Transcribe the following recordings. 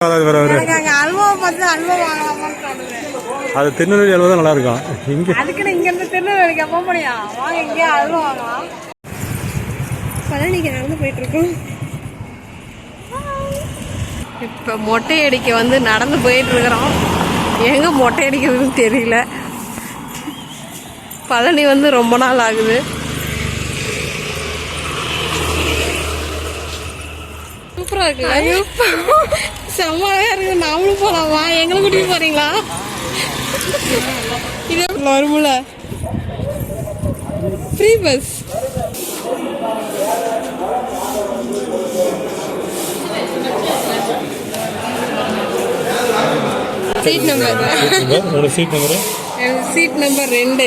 அல்வா பார்த்து அல்வா வாங்கலாமான்னு தோணுது. அது திருநெல்வேலி அல்வா தான் நல்லா இருக்கும் இங்கே அதுக்குன்னு இங்கேருந்து திருநெல்வேலிக்கு எப்போ முடியும் வாங்க இங்கே அல்வா வாங்கலாம். பழனிக்கு நடந்து போயிட்டு இருக்கோம் இப்போ மொட்டை அடிக்க வந்து நடந்து போயிட்டு இருக்கிறோம் எங்க மொட்டை அடிக்கிறதுன்னு தெரியல. பழனி வந்து ரொம்ப நாள் ஆகுது. சூப்பரா இருக்கு. ஐயோ செம்மையா இருக்கு நாமளும் போலாமா? எங்களை கூட்டிட்டு போறீங்களா? இது வரும்ல ஃப்ரீ பஸ் சீட் நம்பர் ஒரு சீட் நம்பரு சீட் நம்பர் ரெண்டு.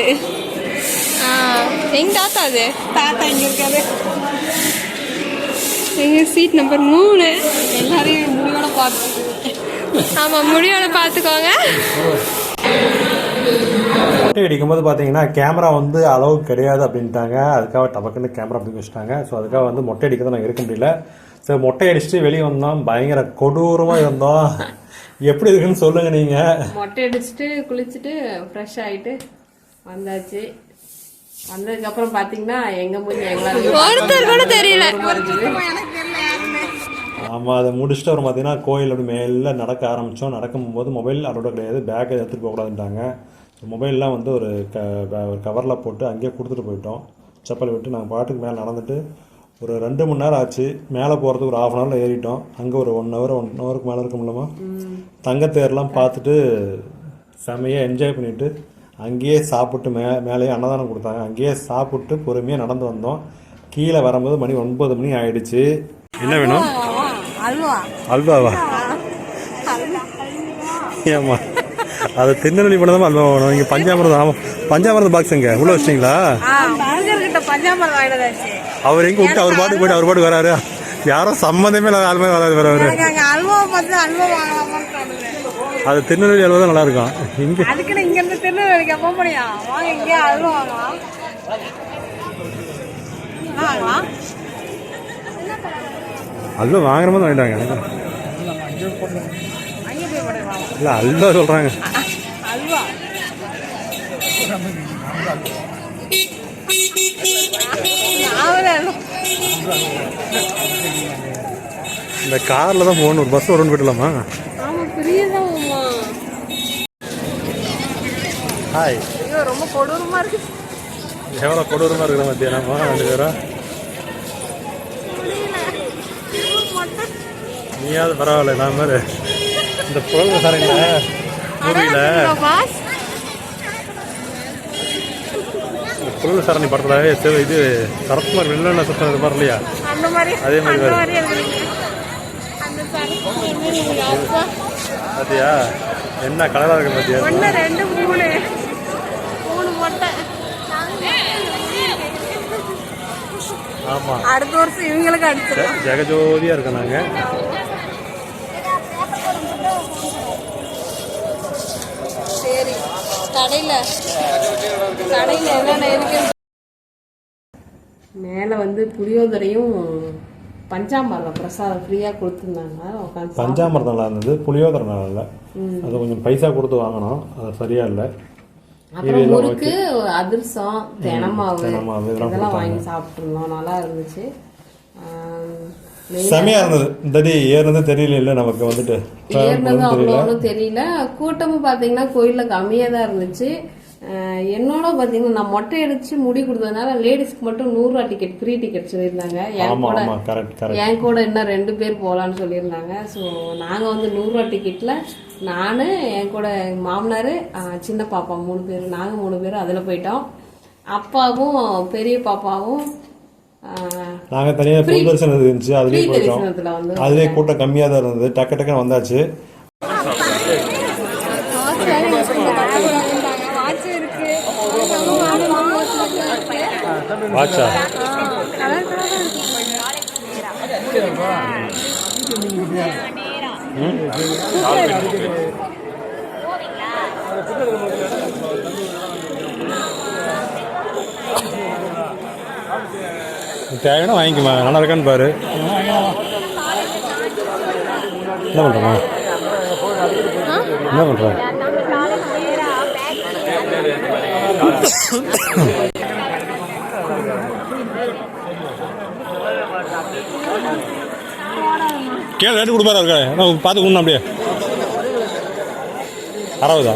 எங்க தாத்தா அது? தாத்தா இங்க இருக்காரு. எங்க சீட் நம்பர் மூணு. எல்லாரையும் பார்த்து ஆமா முடிவோட பார்த்துக்கோங்க. மொட்டை அடிக்கும்போது பார்த்தீங்கன்னா கேமரா வந்து அளவுக்கு கிடையாது அப்படின்ட்டாங்க. அதுக்காக டபக்குன்னு கேமரா அப்படி வச்சுட்டாங்க. ஸோ அதுக்காக வந்து மொட்டை அடிக்க தான் நாங்கள் இருக்க முடியல. ஸோ மொட்டை அடிச்சுட்டு வெளியே வந்தோம். பயங்கர கொடூரமாக இருந்தோம். எப்படி இருக்குன்னு சொல்லுங்க நீங்கள் மொட்டை அடிச்சுட்டு குளிச்சுட்டு ஃப்ரெஷ் ஆயிட்டு வந்தாச்சு. வந்ததுக்கு அப்புறம் பாத்தீங்கன்னா எங்க மூஞ்சி எங்களால ஒருத்தர் கூட தெரியல. நம்ம அதை முடிச்சுட்டு அப்புறம் பார்த்தீங்கன்னா கோயில் அப்படி மேலே நடக்க ஆரம்பித்தோம் நடக்கும்போது மொபைல் அதோட கிடையாது பேக்கை எடுத்துகிட்டு போகக்கூடாதுன்ட்டாங்க. மொபைல்லாம் வந்து ஒரு க ஒரு கவரில் போட்டு அங்கேயே கொடுத்துட்டு போயிட்டோம். செப்பல் விட்டு நாங்கள் பாட்டுக்கு மேலே நடந்துட்டு ஒரு ரெண்டு மணி நேரம் ஆச்சு. மேலே போகிறதுக்கு ஒரு ஆஃப் அன் ஹவரில் ஏறிட்டோம். அங்கே ஒரு ஒன் ஹவர் ஒன் ஹவருக்கு மேலே இருக்க முடியுமா? தங்கத்தேர்லாம் பார்த்துட்டு செமையாக என்ஜாய் பண்ணிவிட்டு அங்கேயே சாப்பிட்டு மே மேலேயே அன்னதானம் கொடுத்தாங்க. அங்கேயே சாப்பிட்டு பொறுமையாக நடந்து வந்தோம். கீழே வரும்போது மணி ஒன்பது மணி ஆயிடுச்சு. என்ன வேணும்? அல்வாவா? ஏம்மா? அது திருநெல்வேலி பண்ணதான் அல்வா வேணும் இங்கே பஞ்சாமிரதம் ஆமாம் பஞ்சாமிரதம் பாக்ஸ் எங்க? உள்ள வச்சிட்டீங்களா? அவர் எங்க விட்டு அவர் பாட்டுக்கு போயிட்டு அவர் பாட்டுக்கு வராரு. யாரும் சம்மந்தமே இல்லாத ஆளுமே வராது தோணுது. அது திருநெல்வேலி அல்வா தான் நல்லா இருக்கும் இங்கே அதுக்குன்னு இங்கேருந்து திருநெல்வேலிக்கு எப்போ முடியும். வாங்க இங்கே அல்வா வாங்கலாம். அல்வா வாங்குற மாதிரி வாங்கிட்டாங்க. இல்லை அல்வா சொல்கிறாங்க இந்த காரில் தான் போகணும். ஒரு பஸ் வரும்னு போயிடலாமா? ஹாய் ரொம்ப கொடூரமா இருக்கு. எவ்வளோ கொடூரமாக இருக்கிற மத்தியானமா. ரெண்டு பேரும். நீயாவது பரவாயில்ல நான் மாதிரி இந்த புகழ் சாரங்கள மூவியில் புகழ் சாரணி படத்தில் சிவ இது சரத்குமார் வில்லன சுத்தம் மாதிரி இல்லையா அதே மாதிரி பாத்தியா? என்ன கலராக இருக்கு பாத்தியா? ஒன்று ரெண்டு மூணு. மூணு மொட்டை. ஆமாம் அடுத்த வருஷம் இவங்களுக்கு அடிச்சிடலாம். ஜெகஜோதியாக இருக்கோம் நாங்கள் சரி கடையில். கடையில் என்னென்ன இருக்கு? மேலே வந்து புளியோதரையும் பஞ்சாமிரதம் பிரசாதம் ஃப்ரீயாக கொடுத்துருந்தாங்க. உட்காந்து பஞ்சாமிரதம் நல்லா இருந்தது. புளியோதரை நல்லா இல்லை. அது கொஞ்சம் பைசா கொடுத்து வாங்கினோம் அது சரியா இல்லை. அப்புறம் முறுக்கு அதிரசம் தினமாவு இதெல்லாம் வாங்கி சாப்பிட்டுருந்தோம். நல்லா இருந்துச்சு. செமையா இருந்தது. அடி ஏறினது தெரியல இல்லை நமக்கு வந்துட்டு. ஏறினதும் அவ்வளோ தெரியல. கூட்டமும் பார்த்தீங்கன்னா கோயிலில் கம்மியாக தான் இருந்துச்சு. என்னோட பார்த்தீங்கன்னா நான் மொட்டை அடிச்சு முடி கொடுத்ததுனால லேடிஸ்க்கு மட்டும் நூறுரூவா டிக்கெட் ஃப்ரீ டிக்கெட் சொல்லியிருந்தாங்க. என் கூட இன்னும் ரெண்டு பேர் போகலான்னு சொல்லியிருந்தாங்க. ஸோ நாங்கள் வந்து நூறுரூவா டிக்கெட்டில் நான் என் கூட மாமனார் சின்ன பாப்பா மூணு பேர் நாங்கள் மூணு பேரும் அதில் போயிட்டோம். அப்பாவும் பெரிய பாப்பாவும் அஹ், நாங்க தனியா பொது தரிசனம் இருந்துச்சு அதுலயே போயிட்டோம். அதுலயே கூட்டம் கம்மியா தான் இருந்தது. டக்கு டக்குன்னு வந்தாச்சு. வாட்ச் இருக்கு தேவையான தேவைன்னா வாங்கிக்குமா நல்லா இருக்கான்னு பாரு. என்ன பண்ணுறோமா என்ன பண்ணுற கேள் ரேட்டு கொடுப்பாரு இருக்க பார்த்து கொடுணும் அப்படியே. அறுபதா?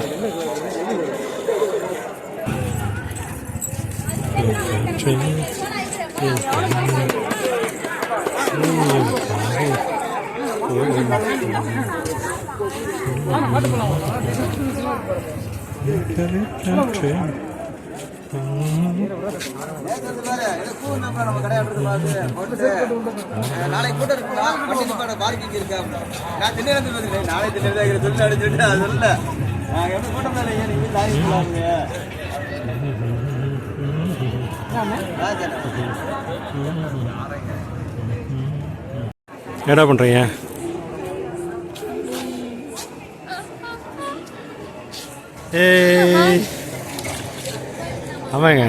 நாளைக்கு கூட்டம் இருக்குமா பார்க்கிங் இருக்கா நான் திண்ணிலிருந்து வந்துருக்கேன் நாளை திண்ணிலிருந்து சொல்லி அடிச்சுட்டு அது நான் எப்படி கூட்டம் இல்லைங்க நீங்க என்ன பண்ணுறீங்க ஏய். ஆமாங்க.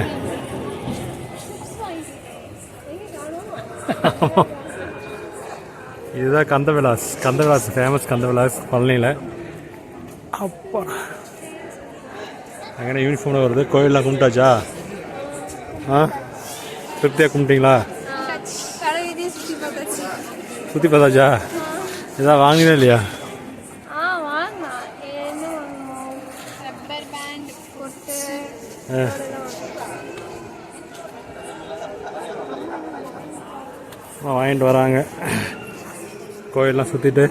இதுதான் கந்த விலாஸ் கந்த விலாஸ் ஃபேமஸ் கந்த விலாஸ் பழனியில். அப்பா. அங்கே யூனிஃபார்மில் வருது. கோயிலெலாம் கும்பிட்டாச்சா? ஆ? திருப்தியாக கும்பிட்டீங்களா? சுற்றி பார்த்தாச்சு. சுற்றி பார்த்தாச்சா? எதாவது வாங்கினே இல்லையா ஆ வாங்கினா என்ன வாங்கணும் ரப்பர் பேண்ட் பொட்டு ஆ அம்மா வாங்கிட்டு வராங்க. கோயிலெலாம் சுற்றிட்டு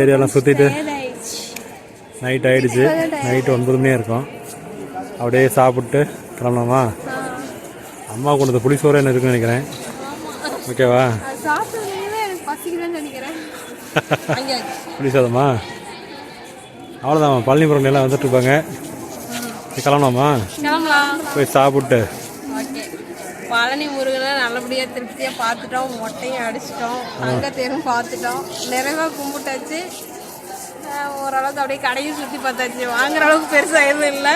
ஏரியாலாம் சுற்றிட்டு நைட் ஆயிடுச்சு. நைட்டு ஒன்பது மணி இருக்கும். அப்படியே சாப்பிட்டு கிளம்பலாமா? அம்மா கொண்டு வந்த புளிசோறு என்ன இருக்குன்னு நினைக்கிறேன். ஓகேவா? நினைக்கிறேன் புளிசாதமா அவ்வளோதாம்மா பழனிபுரம் எல்லாம் வந்துட்டு இருப்பாங்க. கிளம்பலாமா. போய் சாப்பிட்டு பழனி முருகனை நல்லபடியாக திருப்தியாக பார்த்துட்டோம் மொட்டையும் அடிச்சிட்டோம் அங்கே தெரும் பார்த்துட்டோம். நிறைவாக கும்பிட்டாச்சு. ஓரளவுக்கு அப்படியே கடையும் சுற்றி பார்த்தாச்சு. வாங்குற அளவுக்கு பெருசாக எதுவும் இல்லை.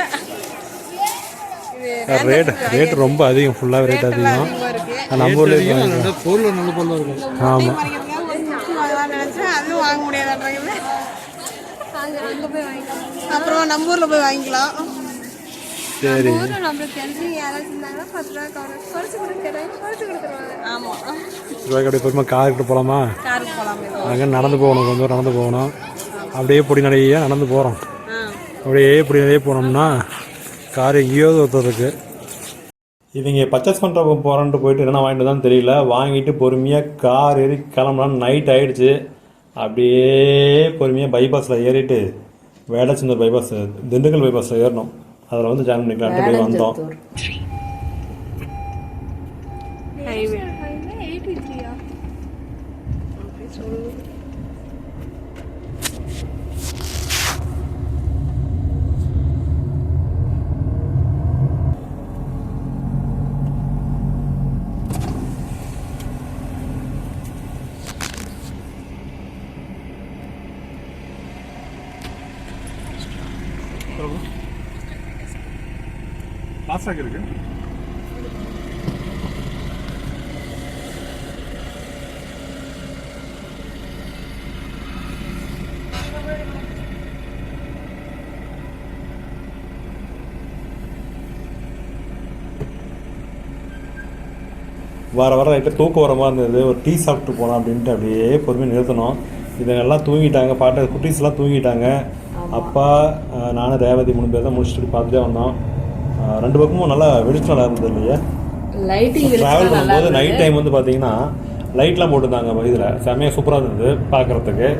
இது ரேட் ரேட் ரொம்ப அதிகம். ஃபுல்லாக ரேட் அதிகம். அதிகமாக இருக்குது ஆனா நம்ம ஊர்லேயே பொருள் நல்ல பொருளாக இருக்கும் ஆமாம் அதுவும் வாங்க முடியாதுன்றாங்க அங்கே அங்கே போய் வாங்கிக்கலாம். அப்புறமா நம்ம ஊரில் போய் வாங்கிக்கலாம். சரி. ஊரில் நம்மளுக்கு தெரிஞ்சு யாராச்சும் இருந்தாங்கன்னா பத்து ரூபா கவர் குறைச்சி கொடுக்குறேன். குறைச்சி கொடுத்துருவாங்க. ஆமாம் ரூபாய்க்கு அப்படியே பொறுமை போகலாமா காருக்கு போகலாமே அங்கே நடந்து போகணும் கொஞ்சம் தூரம் நடந்து போகணும். அப்படியே பொடி நடையே நடந்து போகிறோம் அப்படியே பொடி நடையே போனோம்னா கார் எங்கேயோ ஒருத்தருக்கு. இவங்க பர்ச்சேஸ் பண்ணுற போகிறோன்ட்டு போயிட்டு என்ன வாங்கிட்டு தான் தெரியல. வாங்கிட்டு பொறுமையாக கார் ஏறி கிளம்பலாம் நைட் ஆயிடுச்சு. அப்படியே பொறுமையாக பைபாஸில் ஏறிட்டு வேடச்சந்தூர் பைபாஸ் திண்டுக்கல் பைபாஸில் ஏறணும். அதில் வந்து ஜாயின் பண்ணிக்கலான்ட்டு போய் வந்தோம் எயிட்டி த்ரீயா ஃபாஸ்டாக இருக்கு வர வர லைட்டாக தூக்கம் வர மாதிரி இருந்தது. ஒரு டீ சாப்பிட்டு போகலாம் அப்படின்ட்டு அப்படியே பொறுமையாக நிறுத்தணும் இதுங்கெல்லாம் தூங்கிட்டாங்க. பாட்டு குட்டீஸ்லாம் தூங்கிட்டாங்க. அப்பா நானும் ரேவதி மூணு பேர் தான் முடிச்சுட்டு பார்த்துட்டே வந்தோம். ரெண்டு பக்கமும் நல்லா வெளிச்சம் நல்லா இருந்தது இல்லையா லைட்டிங் ட்ராவல் பண்ணும்போது நைட் டைம் வந்து பார்த்தீங்கன்னா லைட்லாம் போட்டிருந்தாங்க இதில். செம்மையாக சூப்பராக இருந்தது பார்க்குறதுக்கு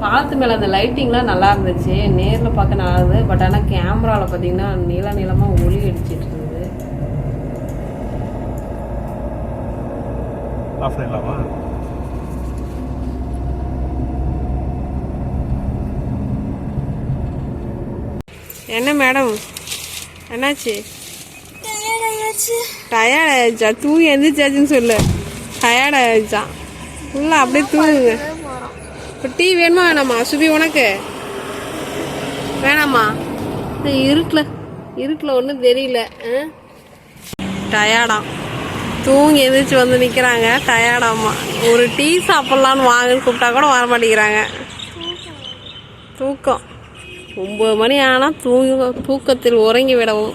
பாலத்து மேலே அந்த லைட்டிங்லாம் நல்லா இருந்துச்சு. நேரில் பார்க்க நல்லா இருந்தது. பட் ஆனால் கேமராவில் பார்த்தீங்கன்னா நீள நீளமாக ஒளி அடிச்சிட்டு இருந்தது. ஆஃப் பண்ணிடலாமா என்ன மேடம்? என்னாச்சு? டயர்ட் ஆயிடுச்சா தூங்கி எந்திரிச்சாச்சுன்னு சொல்லு. டயர்ட் ஆயிடுச்சா ஃபுல்லாக அப்படியே தூங்குங்க இப்போ டீ வேணுமா வேணாமா? சுபி உனக்கு? வேணாமா? இருட்டில். இருட்டில் ஒன்றும் தெரியல. டயர்டாம் தூங்கி எந்திரிச்சு வந்து நிற்கிறாங்க டயர்டாமா ஒரு டீ சாப்பிட்லான்னு வாங்கன்னு கூப்பிட்டா கூட வர மாட்டேங்கிறாங்க. தூக்கம். ஒம்பது மணி ஆனால் தூங்க தூக்கத்தில் உறங்கி விடவும்.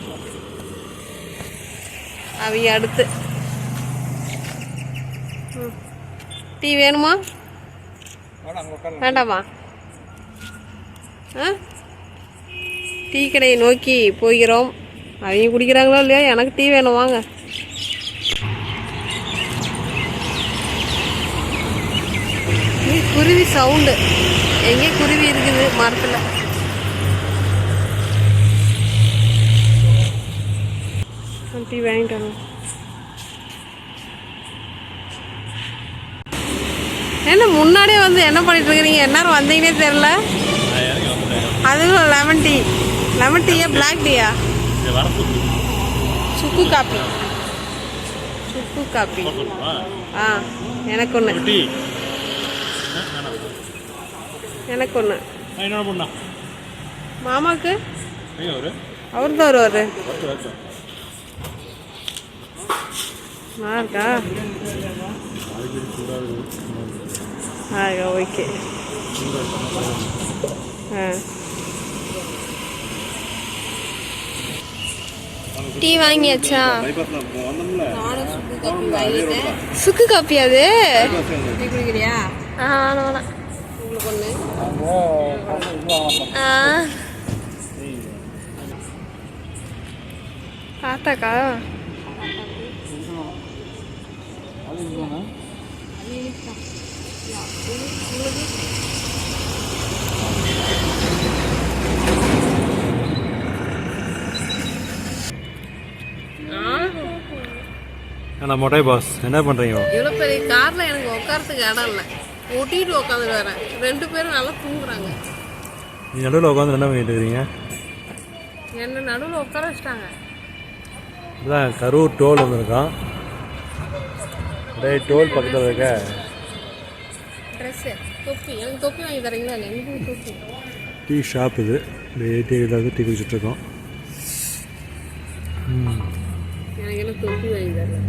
அவங்க அடுத்து. ம். டீ வேணுமா? வேண்டாமா? ஆ? டீ கடையை நோக்கி போகிறோம். அவங்க குடிக்கிறாங்களோ இல்லையா? எனக்கு டீ வேணும் வாங்க. குருவி சவுண்டு. எங்கே குருவி இருக்குது? மரத்தில் டீ வாங்கிட்டு என்ன முன்னாடியே வந்து என்ன பண்ணிட்டு இருக்கிறீங்க என்ன வந்தீங்கன்னே தெரில அதுவும் லெமன் டீ லெமன் டீயா பிளாக் டீயா சுக்கு காப்பி. சுக்கு காப்பி. ஆ எனக்கு ஒன்று எனக்கு ஒன்று ஒரு அவர் தான் வருவார் நல்லா இருக்கா ஆ ஓகே ஆ டீ வாங்கியாச்சா வந்தோம்ல நானும் சுக்கு காப்பி வாங்கிட்டேன் சுக்கு காப்பி அது டீ குடிக்கிறியா ஆ வேணாம் வேணாம் உங்களுக்கு ஒன்று ஆ தாத்தாக்கா அண்ணா மொட்டை பாஸ் என்ன பண்ணுறீங்க இவ்வளோ பெரிய காரில் எனக்கு உட்காரத்துக்கு இடம் இல்லை. ஒட்டிட்டு உட்காந்துட்டு வரேன். ரெண்டு பேரும் நல்லா தூங்குறாங்க. நீ நடுவில் உட்காந்து என்ன பண்ணிட்டு இருக்கிறீங்க என்ன நடுவில் உட்கார வச்சிட்டாங்க. இதான் கரூர் டோல் வந்திருக்கான். டேய் டோல் பக்கத்தில் இருக்க. ட்ரெஸ்ஸு தொப்பி. எனக்கு தொப்பி வாங்கி தரீங்களா இல்லை எனக்கு தொப்பி? டீ ஷாப் இது. இந்த டீயில் வந்து டீ குடிச்சிட்ருக்கோம் எனக்கு என்ன தொப்பி வாங்கி தரல.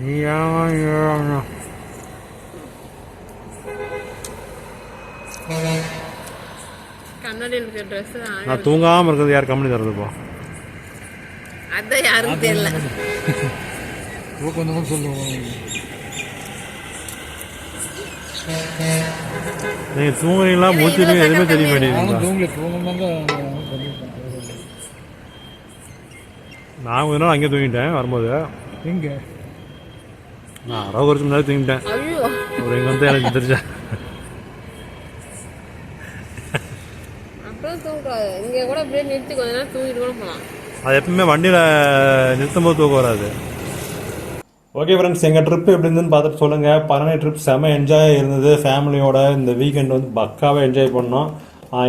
நீ ஏன் கண்ணாடியில் நான் தூங்காமல் இருக்கிறது யார் கம்பெனி தரதுப்பா அதான் யாருக்கும் தெரியல. நீங்கள் தூங்குறீங்களா மூச்சுறீங்க எதுவுமே தெரிய மாட்டேங்குது நான் கொஞ்ச நாள் அங்கேயே தூங்கிட்டேன் வரும்போது. எங்க? நான் அரை வருஷம் முன்னாடி தூங்கிட்டேன். ஒரு இங்கே வந்து எனக்கு தெரிஞ்சா அப்புறம் தூங்கக்கூடாது இங்கே கூட அப்படியே நிறுத்தி கொஞ்ச நேரம் தூங்கிட்டு கூட போகலாம் அது எப்பவுமே வண்டியில் நிறுத்தும் போது தூக்கம் வராது. ஓகே ஃப்ரெண்ட்ஸ் எங்கள் ட்ரிப் எப்படி இருந்துன்னு பார்த்துட்டு சொல்லுங்கள் பரணி ட்ரிப் செம என்ஜாய் இருந்தது ஃபேமிலியோட இந்த வீக்கெண்ட் வந்து பக்காவாக என்ஜாய் பண்ணோம்.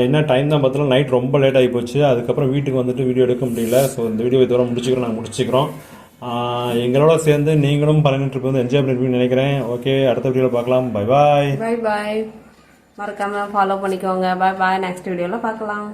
என்ன டைம் தான் பார்த்தோம் நைட் ரொம்ப லேட் ஆகி போச்சு. அதுக்கப்புறம் வீட்டுக்கு வந்துட்டு வீடியோ எடுக்க முடியல. ஸோ இந்த வீடியோ இதோட முடிச்சுக்கிறோம் நாங்கள் முடிச்சுக்கிறோம். எங்களோட சேர்ந்து நீங்களும் பழனி ட்ரிப் வந்து என்ஜாய் பண்ணிருப்பீங்கன்னு நினைக்கிறேன். ஓகே அடுத்த வீடியோவில் பார்க்கலாம். பை பாய் பாய் பாய் மறக்காமல் ஃபாலோ பண்ணிக்கோங்க. பாய் பாய் நெக்ஸ்ட் வீடியோவில் பார்க்கலாம்.